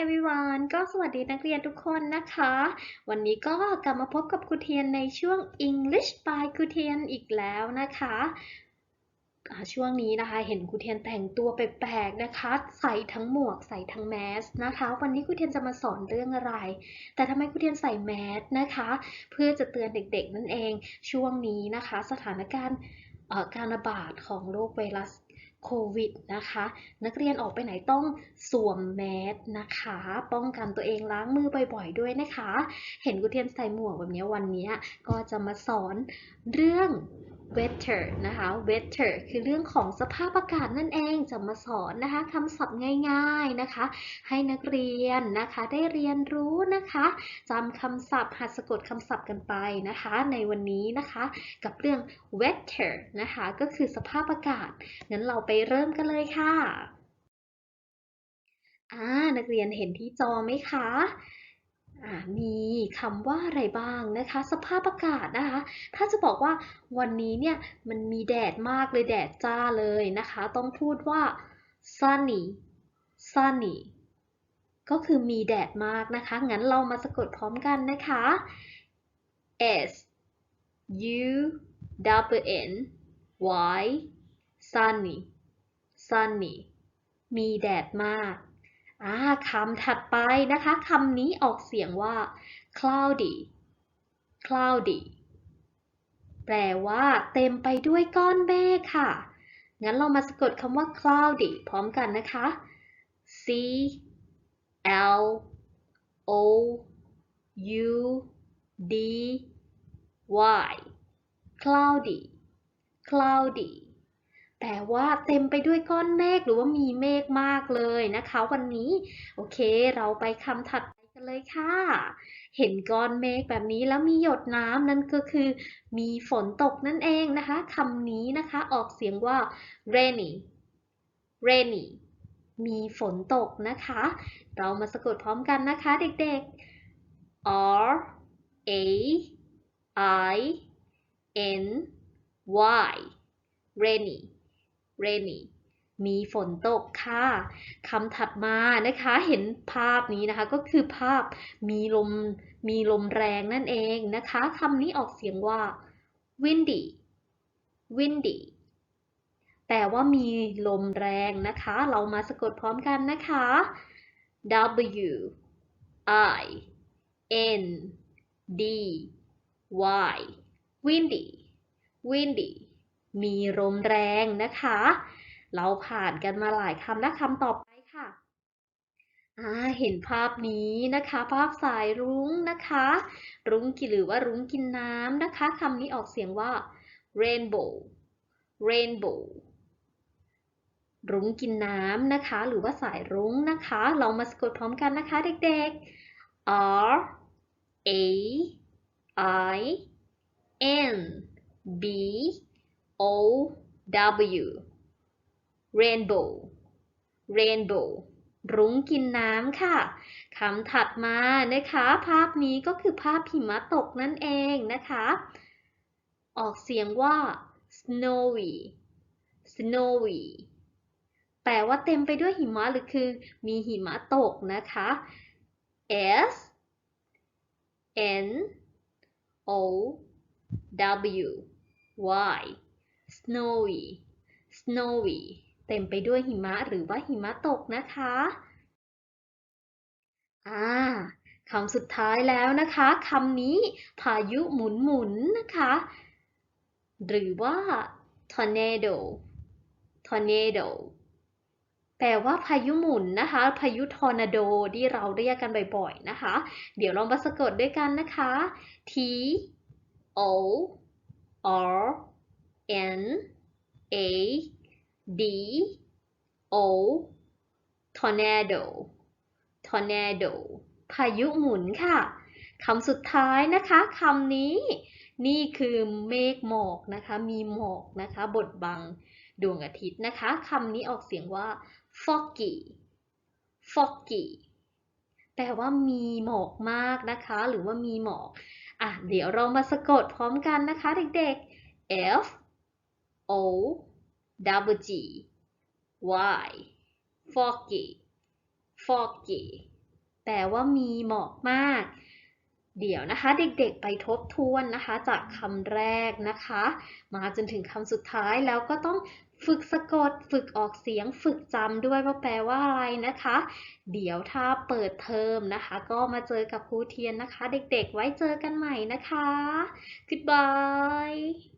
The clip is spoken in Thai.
everyone ก็สวัสดีนักเรียนทุกคนนะคะ วันนี้ก็กลับมาพบกับครูเทียนในช่วง English by ครูเทียนอีกแล้วนะคะช่วงนี้นะคะ เห็นครูเทียนแต่งตัวแปลกๆนะคะ ใส่ทั้งหมวกใส่ทั้งแมสนะคะ วันนี้ครูเทียนจะมาสอนเรื่องอะไร แต่ทำไมครูเทียนใส่แมสนะคะ เพื่อจะเตือนเด็กๆนั่นเอง ช่วงนี้นะคะ สถานการณ์ การระบาดของโรคไวรัสโควิดนะคะ นักเรียนออกไปไหนต้องสวมแมสนะคะ ป้องกันตัวเองล้างมือบ่อยๆด้วยนะคะ เห็นกุเทียนใส่หมวกแบบนี้วันนี้ก็จะมาสอนเรื่อง weather นะคะ weather คือเรื่องของสภาพอากาศนั่นเองจะมาสอนนะคะคำศัพท์ง่าย ๆนะคะ ให้นักเรียนนะคะได้เรียนรู้นะคะจำคำศัพท์หัดสะกดคำศัพท์กันไปนะคะ ในวันนี้นะคะ กับเรื่อง weather นะคะก็คือสภาพอากาศงั้นเราไปเริ่มกันเลยค่ะอ่านักเรียนเห็นที่จอไหมคะ มีคำว่าอะไรบ้างนะคะ สภาพอากาศนะคะ ถ้าจะบอกว่าวันนี้เนี่ยมันมีแดดมากเลยแดดจ้าเลยนะคะ ต้องพูดว่า sunny sunny ก็คือมีแดดมากนะคะ งั้นเรามาสะกดพร้อมกันนะคะ S U W N Y sunny sunny มีแดดมาก อ่าคำถัดไปนะคะคำนี้ออกเสียงว่า cloudy cloudy แปลว่า เต็มไปด้วยก้อนเมฆค่ะ งั้นเรามาสะกดคำว่า cloudy พร้อมกันนะคะ C L O U D Y cloudy cloudy แปลว่าเต็มไปด้วยก้อนเมฆหรือว่ามีเมฆมากเลยนะคะ วันนี้ โอเค เราไปคำถัดไปกันเลยค่ะ เห็นก้อนเมฆแบบนี้แล้วมีหยดน้ำนั่นก็คือ มีฝนตกนั่นเองนะคะคำนี้นะคะออกเสียงว่า rainy rainy มีฝนตกนะคะ เรามาสะกดพร้อมกันนะคะเด็กๆ R A I N Y rainy rainy มีฝนตกค่ะคำถัดมานะคะ เห็นภาพนี้นะคะ ก็คือภาพมีลมมีลมแรงนั่นเองนะคะคำนี้ออกเสียงว่า windy windy แปลว่ามีลมแรงนะคะ เรามาสะกดพร้อมกันนะคะ W I N D Y windy windy มีลมแรงนะคะ เราผ่านกันมาหลายคำและคำต่อไปค่ะเห็นภาพนี้นะคะ ภาพสายรุ้งนะคะ รุ้งกินหรือว่ารุ้งกินน้ำนะคะคำนี้ออกเสียงว่า rainbow rainbow รุ้งกินน้ำนะคะ หรือว่าสายรุ้งนะคะ เรามาสะกดพร้อมกันนะคะเด็กๆ R A I N B O W rainbow rainbow รุ้งกินน้ำค่ะคำถัดมานะคะ ภาพนี้ก็คือภาพหิมะตกนั่นเองนะคะ ออกเสียงว่า snowy snowy แปลว่าเต็มไปด้วยหิมะหรือคือมีหิมะตกนะคะ S N O W Y snowy snowy เต็มไปด้วยหิมะหรือว่าหิมะตกนะคะ อ่าคำสุดท้ายแล้วนะคะคำนี้พายุหมุนหมุนนะคะ หรือว่า tornado tornado แปลว่าพายุหมุนนะคะ พายุทอร์นาโดที่เราเรียกกันบ่อยๆนะคะ เดี๋ยวลองมาสะกดด้วยกันนะคะ T O R N A D O tornado tornado พายุหมุนค่ะคำสุดท้ายนะคะคำนี้นี่คือเมฆหมอกนะคะ มีหมอกนะคะบดบังดวงอาทิตย์นะคะคำนี้ออกเสียงว่า foggy foggy แปลว่ามีหมอกมากนะคะ หรือว่ามีหมอกอะเดี๋ยวเรามาสะกดพร้อมกันนะคะเด็กๆ F O W G Y foggy foggy แปลว่ามีหมาะมาก เดี๋ยวนะคะเด็กๆไปทบทวนนะคะ จากคำแรกนะคะ มาจนถึงคำสุดท้ายแล้วก็ต้องฝึกสะกด ฝึกออกเสียง ฝึกจำด้วยว่าแปลว่าอะไรนะคะ เดี๋ยวถ้าเปิดเทอมนะคะ ก็มาเจอกับครูเทียนนะคะ เด็กๆ ไว้เจอกันใหม่นะคะ goodbye